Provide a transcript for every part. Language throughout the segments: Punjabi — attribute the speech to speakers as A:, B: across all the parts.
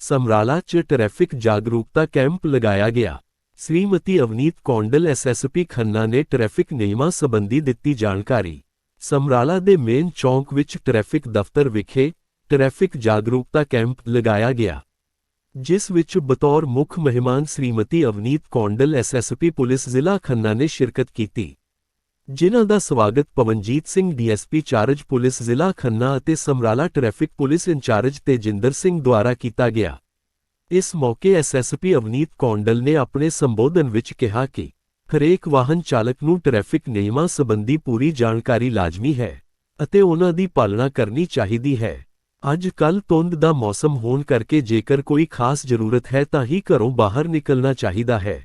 A: ਸਮਰਾਲਾ 'ਚ ਟ੍ਰੈਫਿਕ ਜਾਗਰੂਕਤਾ ਕੈਂਪ ਲਗਾਇਆ ਗਿਆ। ਸ੍ਰੀਮਤੀ ਅਵਨੀਤ ਕੌਂਡਲ ਐਸਐਸਪੀ ਖੰਨਾ ਨੇ ਟ੍ਰੈਫਿਕ ਨਿਯਮਾਂ ਸੰਬੰਧੀ ਦਿੱਤੀ ਜਾਣਕਾਰੀ। ਸਮਰਾਲਾ ਦੇ ਮੇਨ ਚੌਂਕ ਵਿੱਚ ਟ੍ਰੈਫਿਕ ਦਫ਼ਤਰ ਵਿਖੇ ਟ੍ਰੈਫਿਕ ਜਾਗਰੂਕਤਾ ਕੈਂਪ ਲਗਾਇਆ ਗਿਆ। ਜਿਸ ਵਿੱਚ ਬਤੌਰ ਮੁੱਖ ਮਹਿਮਾਨ ਸ੍ਰੀਮਤੀ ਅਵਨੀਤ ਕੌਂਡਲ ਐਸਐਸਪੀ ਪੁਲਿਸ ਜ਼ਿਲ੍ਹਾ ਖੰਨਾ ਨੇ ਸ਼ਿਰਕਤ ਕੀਤੀ। ਜਿਨ੍ਹਾਂ ਦਾ ਸਵਾਗਤ Pavanjit Singh DSP charge police ਜ਼ਿਲ੍ਹਾ ਖੰਨਾ ਅਤੇ Samrala traffic police incharge Tejinder Singh ਦੁਆਰਾ ਕੀਤਾ ਗਿਆ। ਇਸ ਮੌਕੇ ਐਸਐਸਪੀ ਅਵਨੀਤ ਕੌਂਡਲ ਨੇ ਆਪਣੇ ਸੰਬੋਧਨ ਵਿੱਚ ਕਿਹਾ ਕਿ ਹਰੇਕ ਵਾਹਨ ਚਾਲਕ ਨੂੰ ਟ੍ਰੈਫਿਕ ਨਿਯਮਾਂ ਸੰਬੰਧੀ ਪੂਰੀ ਜਾਣਕਾਰੀ ਲਾਜ਼ਮੀ ਹੈ ਅਤੇ ਉਹਨਾਂ ਦੀ ਪਾਲਣਾ ਕਰਨੀ ਚਾਹੀਦੀ ਹੈ। ਅੱਜ ਕੱਲ ਧੁੰਦ ਦਾ ਮੌਸਮ ਹੋਣ ਕਰਕੇ ਜੇਕਰ ਕੋਈ ਖਾਸ ਜ਼ਰੂਰਤ ਹੈ ਤਾਂ ਹੀ ਘਰੋਂ ਬਾਹਰ ਨਿਕਲਣਾ ਚਾਹੀਦਾ ਹੈ।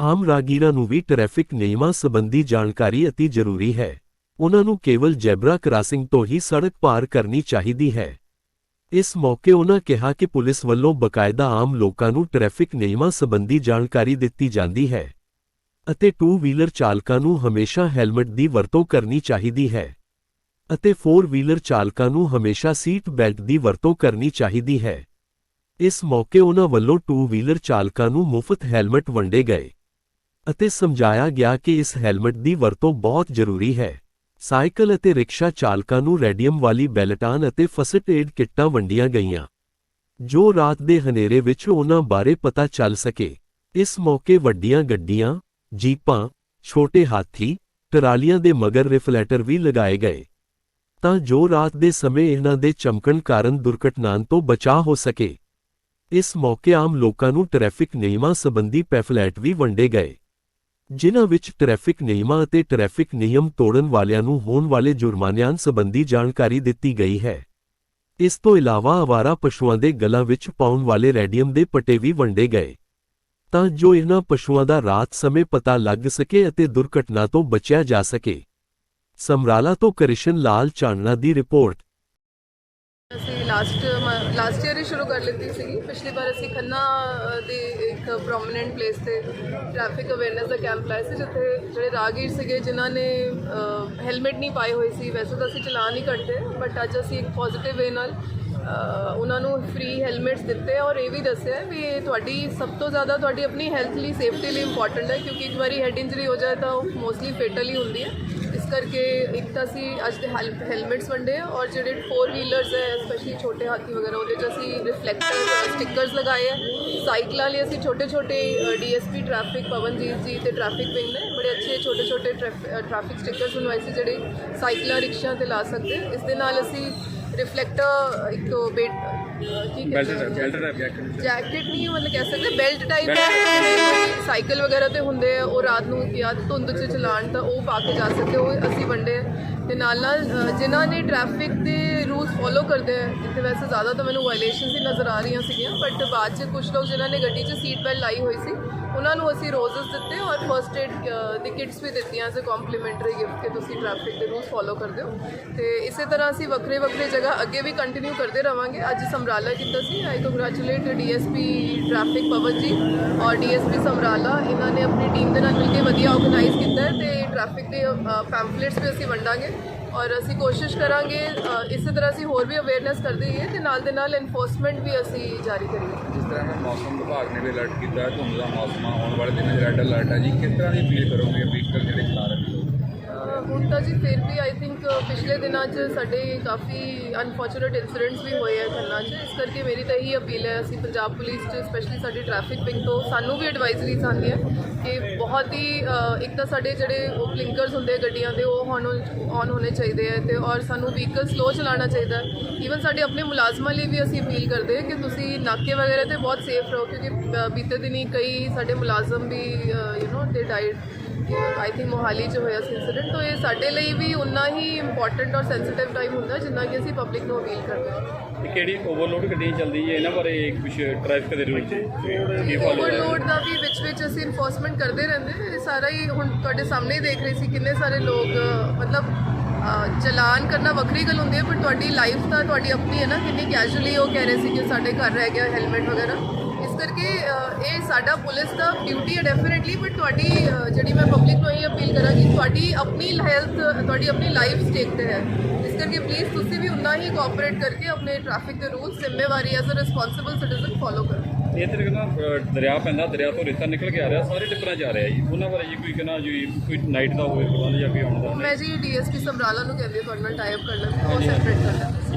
A: ਆਮ ਰਾਗੀਰਾਂ ਨੂੰ ਵੀ ਟ੍ਰੈਫਿਕ ਨਿਯਮਾਂ ਸੰਬੰਧੀ ਜਾਣਕਾਰੀ ਅਤੀ ਜ਼ਰੂਰੀ ਹੈ। ਉਹਨਾਂ ਨੂੰ ਕੇਵਲ ਜੈਬਰਾ ਕ੍ਰਾਸਿੰਗ ਤੋਂ ਹੀ ਸੜਕ ਪਾਰ ਕਰਨੀ ਚਾਹੀਦੀ ਹੈ। ਇਸ ਮੌਕੇ ਉਹਨਾਂ ਕਿਹਾ ਕਿ ਪੁਲਿਸ ਵੱਲੋਂ ਬਕਾਇਦਾ ਆਮ ਲੋਕਾਂ ਨੂੰ ਟ੍ਰੈਫਿਕ ਨਿਯਮਾਂ ਸੰਬੰਧੀ ਜਾਣਕਾਰੀ ਦਿੱਤੀ ਜਾਂਦੀ ਹੈ ਅਤੇ ਟੂ ਵੀਲਰ ਚਾਲਕਾਂ ਨੂੰ ਹਮੇਸ਼ਾ ਹੈਲਮਟ ਦੀ ਵਰਤੋਂ ਕਰਨੀ ਚਾਹੀਦੀ ਹੈ ਅਤੇ ਫੋਰ ਵੀਲਰ ਚਾਲਕਾਂ ਨੂੰ ਹਮੇਸ਼ਾ ਸੀਟ ਬੈਲਟ ਦੀ ਵਰਤੋਂ ਕਰਨੀ ਚਾਹੀਦੀ ਹੈ। ਇਸ ਮੌਕੇ ਉਹਨਾਂ ਵੱਲੋਂ ਟੂ ਵੀਲਰ ਚਾਲਕਾਂ ਨੂੰ ਮੁਫਤ ਹੈਲਮਟ ਵੰਡੇ ਗਏ। ਅਤੇ ਸਮਝਾਇਆ ਗਿਆ ਕਿ ਇਸ ਹੈਲਮਟ ਦੀ ਵਰਤੋਂ ਬਹੁਤ ਜ਼ਰੂਰੀ ਹੈ। ਸਾਈਕਲ ਅਤੇ ਰਿਕਸ਼ਾ ਚਾਲਕਾਂ ਨੂੰ ਰੈਡੀਅਮ ਵਾਲੀ ਬੈਲਟਾਨ ਅਤੇ ਫਸਟ ਏਡ ਕਿੱਟਾਂ ਵੰਡੀਆਂ ਗਈਆਂ। ਜੋ ਰਾਤ ਦੇ ਹਨੇਰੇ ਵਿੱਚ ਉਹਨਾਂ ਬਾਰੇ ਪਤਾ ਚੱਲ ਸਕੇ। ਇਸ ਮੌਕੇ ਵੱਡੀਆਂ ਗੱਡੀਆਂ, ਜੀਪਾਂ, ਛੋਟੇ ਹਾਥੀ, ਟਰਾਲੀਆਂ ਦੇ ਮਗਰ ਰਿਫਲੈਕਟਰ ਵੀ ਲਗਾਏ ਗਏ। ਤਾਂ ਜੋ ਰਾਤ ਦੇ ਸਮੇਂ ਇਹਨਾਂ ਦੇ ਚਮਕਣ ਕਾਰਨ ਦੁਰਘਟਨਾਵਾਂ ਤੋਂ ਬਚਾਅ ਹੋ ਸਕੇ। ਇਸ ਮੌਕੇ ਆਮ ਲੋਕਾਂ ਨੂੰ ਟ੍ਰੈਫਿਕ ਨਿਯਮਾਂ ਸੰਬੰਧੀ ਪੈਫਲੇਟ ਵੀ ਵੰਡੇ ਗਏ। ਜਿਨ੍ਹਾਂ ਵਿੱਚ ਟ੍ਰੈਫਿਕ ਨਿਯਮਾਂ ਅਤੇ ਟ੍ਰੈਫਿਕ ਨਿਯਮ ਤੋੜਨ ਵਾਲਿਆਂ ਨੂੰ ਹੋਣ ਵਾਲੇ ਜੁਰਮਾਨਿਆਂ ਸੰਬੰਧੀ ਜਾਣਕਾਰੀ ਦਿੱਤੀ ਗਈ ਹੈ। ਇਸ ਤੋਂ ਇਲਾਵਾ ਆਵਾਰਾ ਪਸ਼ੂਆਂ ਦੇ ਗਲਾਂ ਵਿੱਚ ਪਾਉਣ ਵਾਲੇ ਰੈਡੀਅਮ ਦੇ ਪੱਟੇ ਵੀ ਵੰਡੇ ਗਏ। ਤਾਂ ਜੋ ਇਹਨਾਂ ਪਸ਼ੂਆਂ ਦਾ ਰਾਤ ਸਮੇਂ ਪਤਾ ਲੱਗ ਸਕੇ ਅਤੇ ਦੁਰਘਟਨਾ ਤੋਂ ਬਚਿਆ ਜਾ ਸਕੇ। ਸਮਰਾਲਾ ਤੋਂ ਕ੍ਰਿਸ਼ਨ ਲਾਲ ਚਾਨਣਾ ਦੀ ਰਿਪੋਰਟ।
B: ਅਸੀਂ ਲਾਸਟ ਲਾਸਟ ਕਰ ਲਿੱਤੀ ਸੀਗੀ। ਪਿਛਲੀ ਵਾਰ ਅਸੀਂ ਖੰਨਾ ਦੇ ਇੱਕ ਪ੍ਰੋਮਿਨੈਂਟ ਪਲੇਸ ਤੇ ਟ੍ਰੈਫਿਕ ਅਵੇਅਰਨੈਸ ਦਾ ਕੈਂਪ ਲਾਇਆ ਸੀ, ਜਿੱਥੇ ਜਿਹੜੇ ਰਾਹਗੀਰ ਸੀਗੇ, ਜਿਨ੍ਹਾਂ ਨੇ ਹੈਲਮਟ ਨਹੀਂ ਪਾਏ ਹੋਏ ਸੀ। ਵੈਸੇ ਤਾਂ ਅਸੀਂ ਚਲਾਨ ਨਹੀਂ ਕਰਦੇ ਬਟ ਅੱਜ ਅਸੀਂ ਇੱਕ ਪੋਜ਼ਿਟਿਵ ਵੇ ਨਾਲ ਉਹਨਾਂ ਨੂੰ ਫ੍ਰੀ ਹੈਲਮਟਸ ਦਿੱਤੇ ਔਰ ਇਹ ਵੀ ਦੱਸਿਆ ਵੀ ਇਹ ਤੁਹਾਡੀ, ਸਭ ਤੋਂ ਜ਼ਿਆਦਾ ਤੁਹਾਡੀ ਆਪਣੀ ਹੈਲਥ ਲਈ ਸੇਫਟੀ ਲਈ ਇੰਪੋਰਟੈਂਟ ਹੈ, ਕਿਉਂਕਿ ਇੱਕ ਵਾਰੀ ਹੈਡ ਇੰਜਰੀ ਹੋ ਜਾਏ ਤਾਂ ਉਹ ਮੋਸਟਲੀ ਫੇਟਲ ਹੀ ਹੁੰਦੀ ਹੈ। ਕਰਕੇ ਇੱਕ ਤਾਂ ਅਸੀਂ ਅੱਜ ਦੇ ਹੈਲਮਟਸ ਵੰਡੇ ਆ ਔਰ ਜਿਹੜੇ ਫੋਰ ਵੀਲਰਸ ਹੈ ਸਪੈਸ਼ਲੀ ਛੋਟੇ ਹਾਥੀ ਵਗੈਰਾ, ਉਹਦੇ 'ਚ ਅਸੀਂ ਰਿਫਲੈਕਟਰ ਸਟickers ਲਗਾਏ ਹੈ। ਸਾਈਕਲਾਂ ਲਈ ਅਸੀਂ ਛੋਟੇ ਛੋਟੇ ਡੀਐਸਪੀ ਟ੍ਰੈਫਿਕ ਪਵਨਜੀਤ ਜੀ ਤੇ ਟ੍ਰੈਫਿਕ ਵਿੰਗ ਨੇ। ਬੜੇ ਅੱਛੇ ਛੋਟੇ ਛੋਟੇ ਟ੍ਰੈਫਿਕ ਸਟickers ਬਣਵਾਏ ਸੀ ਜਿਹੜੇ ਸਾਈਕਲਾਂ ਰਿਕਸ਼ਾ ਤੇ ਲਾ ਸਕਦੇ ਇਸ ਦੇ ਨਾਲ ਅਸੀਂ ਰਿਫਲੈਕਟਰ ਇੱਕ ਕੀ ਕਹਿੰਦੇ ਆ? ਜੈਕਟ ਨਹੀਂ ਮਤਲਬ ਕਹਿ ਸਕਦੇ ਬੈਲਟ ਟਾਈਪ ਸਾਈਕਲ ਵਗੈਰਾ ਤੇ ਹੁੰਦੇ ਆ ਉਹ ਰਾਤ ਨੂੰ ਜਾਂ ਧੁੰਦ 'ਚ ਚਲਾਣ ਤਾਂ ਉਹ ਪਾ ਕੇ ਜਾ ਸਕਦੇ ਉਹ ਅਸੀਂ ਵੰਡੇ। ਤੇ ਨਾਲ ਨਾਲ ਜਿਨ੍ਹਾਂ ਨੇ ਟ੍ਰੈਫਿਕ ਦੇ ਰੂਲਸ ਫੋਲੋ ਕਰਦੇ ਆ ਜਿੱਥੇ ਵੈਸੇ ਜ਼ਿਆਦਾ ਤਾਂ ਮੈਨੂੰ ਵਾਇਲੇਸ਼ਨਸ ਹੀ ਨਜ਼ਰ ਆ ਰਹੀਆਂ ਸੀਗੀਆਂ ਬਟ ਬਾਅਦ 'ਚ ਕੁਝ ਲੋਕ ਜਿਨ੍ਹਾਂ ਨੇ ਗੱਡੀ 'ਚ ਸੀਟ ਬੈਲਟ ਲਾਈ ਹੋਈ ਸੀ ਉਹਨਾਂ ਨੂੰ ਅਸੀਂ ਰੋਜ਼ਸ ਦਿੱਤੇ ਔਰ ਫਰਸਟ ਏਡ ਦੀ ਕਿਟਸ ਵੀ ਦਿੱਤੀਆਂ ਐਜ਼ ਅ ਕੰਪਲੀਮੈਂਟਰੀ ਗਿਫਟ ਕਿ ਤੁਸੀਂ ਟ੍ਰੈਫਿਕ ਦੇ ਰੂਲਸ ਫੋਲੋ ਕਰਦੇ ਹੋ। ਤੇ ਇਸੇ ਤਰ੍ਹਾਂ ਅਸੀਂ ਵੱਖਰੇ ਵੱਖਰੇ ਜਗ੍ਹਾ ਅੱਗੇ ਵੀ ਕੰਟੀਨਿਊ ਕਰਦੇ ਰਵਾਂਗੇ। ਅੱਜ ਸਮਰਾਲਾ ਕੀਤਾ ਸੀ I congratulate DSP traffic Pavan ji ਔਰ ਡੀਐਸਪੀ ਸਮਰਾਲਾ, ਇਹਨਾਂ ਨੇ ਆਪਣੀ ਟੀਮ ਦੇ ਨਾਲ ਮਿਲ ਕੇ ਵਧੀਆ ਆਰਗੇਨਾਈਜ਼ ਕੀਤਾ ਹੈ ਤੇ ਟ੍ਰੈਫਿਕ ਦੇ ਪੈਂਫਲੇਟਸ ਵੀ ਅਸੀਂ ਵੰਡਾਂਗੇ। ਔਰ ਅਸੀਂ ਕੋਸ਼ਿਸ਼ ਕਰਾਂਗੇ ਇਸੇ ਤਰ੍ਹਾਂ ਅਸੀਂ ਹੋਰ ਵੀ ਅਵੇਅਰਨੈਸ ਕਰਦੇ ਰਹੀਏ ਤੇ ਨਾਲ ਦੇ ਨਾਲ ਐਨਫੋਰਸਮੈਂਟ ਵੀ ਅਸੀਂ ਜਾਰੀ ਕਰੀਏ।
C: ਜਿਸ ਤਰ੍ਹਾਂ ਨਾਲ ਮੌਸਮ ਵਿਭਾਗ ਨੇ ਵੀ ਅਲਰਟ ਕੀਤਾ ਹੈ ਧੁੰਦ ਦਾ ਮੌਸਮ ਆਉਣ ਵਾਲੇ ਦਿਨਾਂ 'ਚ ਰੈੱਡ ਅਲਰਟ ਹੈ ਜੀ। ਕਿਸ ਤਰ੍ਹਾਂ ਦੀ ਫੀਲ ਕਰੋਗੇ ਵਹੀਕਲ ਜਿਹੜੇ ਚਲਾ ਰਹੇ
B: ਅਹ ਹੁਣ ਤਾਂ ਜੀ ਫਿਰ ਵੀ ਆਈ ਥਿੰਕ ਪਿਛਲੇ ਦਿਨਾਂ 'ਚ ਸਾਡੇ ਕਾਫੀ ਅਨਫੋਰਚੂਨੇਟ ਇਨਸੀਡੈਂਟਸ ਵੀ ਹੋਏ ਆ ਖੰਨਾ 'ਚ। ਇਸ ਕਰਕੇ ਮੇਰੀ ਤਾਂ ਇਹੀ ਅਪੀਲ ਹੈ ਅਸੀਂ ਪੰਜਾਬ ਪੁਲਿਸ 'ਚ ਸਪੈਸ਼ਲੀ ਸਾਡੀ ਟ੍ਰੈਫਿਕ ਵਿੰਗ ਤੋਂ ਸਾਨੂੰ ਵੀ ਐਡਵਾਈਜ਼ਰੀਜ਼ ਆਉਂਦੀਆਂ। ਕਿ ਬਹੁਤ ਹੀ ਇੱਕ ਤਾਂ ਸਾਡੇ ਜਿਹੜੇ ਉਹ ਬਲਿੰਕਰਸ ਹੁੰਦੇ ਗੱਡੀਆਂ ਦੇ, ਉਹ ਔਨ ਔਨ ਹੋਣੇ ਚਾਹੀਦੇ ਆ ਤੇ ਔਰ ਸਾਨੂੰ ਵਹੀਕਲ ਸਲੋ ਚਲਾਉਣਾ ਚਾਹੀਦਾ। ਈਵਨ ਸਾਡੇ ਆਪਣੇ ਮੁਲਾਜ਼ਮਾਂ ਲਈ ਵੀ ਅਸੀਂ ਅਪੀਲ ਕਰਦੇ ਹਾਂ ਕਿ ਤੁਸੀਂ ਨਾਕੇ ਵਗੈਰਾ ਤੇ ਬਹੁਤ ਸੇਫ ਰਹੋ ਕਿਉਂਕਿ ਬੀਤੇ ਦਿਨੀ ਕਈ ਸਾਡੇ ਮੁਲਾਜ਼ਮ ਵੀ ਯੂ نو ਦੇ ਡਾਈਡ ਆਈ ਥਿੰਕ ਮੋਹਾਲੀ 'ਚ ਹੋਇਆ ਸੀ ਇਨਸੀਡੈਂਟ ਤਾਂ ਇਹ ਸਾਡੇ ਲਈ ਵੀ ਉਨਾ ਹੀ ਇੰਪੋਰਟੈਂਟ ਔਰ ਸੈਂਸਿਟਿਵ ਟਾਈਮ ਹੁੰਦਾ ਜਿੰਨਾ ਕਿ ਅਸੀਂ ਪਬਲਿਕ ਨੂੰ ਅਪੀਲ ਕਰਦੇ ਹਾਂ।
D: ਕਿਹੜੀ ਓਵਰਲੋਡ ਗੱਡੀਆਂ ਚੱਲਦੀ ਹੈ? ਇਹਨਾਂ ਬਾਰੇ ਕੁਝ ਟ੍ਰੈਫਿਕ ਦੇ ਰੂਲ ਕੀ ਫੋਲੋ
B: ਓਵਰਲੋਡ ਦਾ ਵੀ ਵਿੱਚ ਵਿੱਚ ਅਸੀਂ ਇਨਫੋਰਸਮੈਂਟ ਕਰਦੇ ਰਹਿੰਦੇ ਹਾਂ। ਇਹ ਸਾਰਾ ਹੀ ਹੁਣ ਤੁਹਾਡੇ ਸਾਹਮਣੇ ਹੀ ਦੇਖ ਰਹੇ ਸੀ ਕਿੰਨੇ ਸਾਰੇ ਲੋਕ ਮਤਲਬ ਚਲਾਨ ਕਰਨਾ ਵੱਖਰੀ ਗੱਲ ਹੁੰਦੀ ਹੈ ਪਰ ਤੁਹਾਡੀ ਲਾਈਫ ਤਾਂ ਤੁਹਾਡੀ ਆਪਣੀ ਹੈ ਨਾ। ਕਿੰਨੀ ਕੈਜੂਅਲੀ ਉਹ ਕਹਿ ਰਹੇ ਸੀ ਕਿ ਸਾਡੇ ਘਰ ਰਹਿ ਗਿਆ ਹੈਲਮਟ ਵਗੈਰਾ। ਕਰਕੇ ਇਹ ਸਾਡਾ ਪੁਲਿਸ ਦਾ ਡਿਊਟੀ ਹੈ ਡੈਫੀਨਿਟਲੀ ਬਟ ਤੁਹਾਡੀ ਜਿਹੜੀ ਮੈਂ ਪਬਲਿਕ ਨੂੰ ਇਹ ਅਪੀਲ ਕਰਾਂਗੀ ਤੁਹਾਡੀ ਆਪਣੀ ਹੈਲਥ ਤੁਹਾਡੀ ਆਪਣੀ ਲਾਈਫ ਸਟੇਕ ਤੇ ਹੈ। ਇਸ ਕਰਕੇ ਪਲੀਜ਼ ਤੁਸੀਂ ਵੀ ਉਨਾ ਹੀ ਕੋਆਪਰੇਟ ਕਰਕੇ ਆਪਣੇ ਟ੍ਰੈਫਿਕ ਦੇ ਰੂਲਸ ਜ਼ਿੰਮੇਵਾਰੀ as a responsible citizen follow ਕਰਨ
D: ਇਹ ਤੇ ਕਹਿੰਦਾ ਦਰਿਆ ਪੈਂਦਾ ਦਰਿਆ ਤੋਂ ਰੇਤਾ ਨਿਕਲ ਕੇ ਆ ਰਿਹਾ ਸਾਰੇ ਟਿੱਪਰਾਂ ਆ ਰਿਹਾ ਜੀ। ਉਹਨਾਂ ਬਾਰੇ ਜੀ ਕੋਈ ਕਹਿੰਦਾ ਜੀ ਕੋਈ ਨਾਈਟ ਦਾ ਹੋਵੇ ਪ੍ਰਬੰਧ ਜਾਂ ਕੋਈ ਆਉਣ ਦਾ।
B: ਮੈਂ ਜੀ ਡੀਐਸਪੀ ਸਮਰਾਲਾ ਨੂੰ ਕਹਿੰਦੀ ਹਾਂ ਤੁਹਾਡੇ ਨਾਲ ਟਾਈ ਅਪ ਕਰ ਲੈਣ ਉਹ ਸੈਪਰੇਟ ਕਰ ਲੈਣ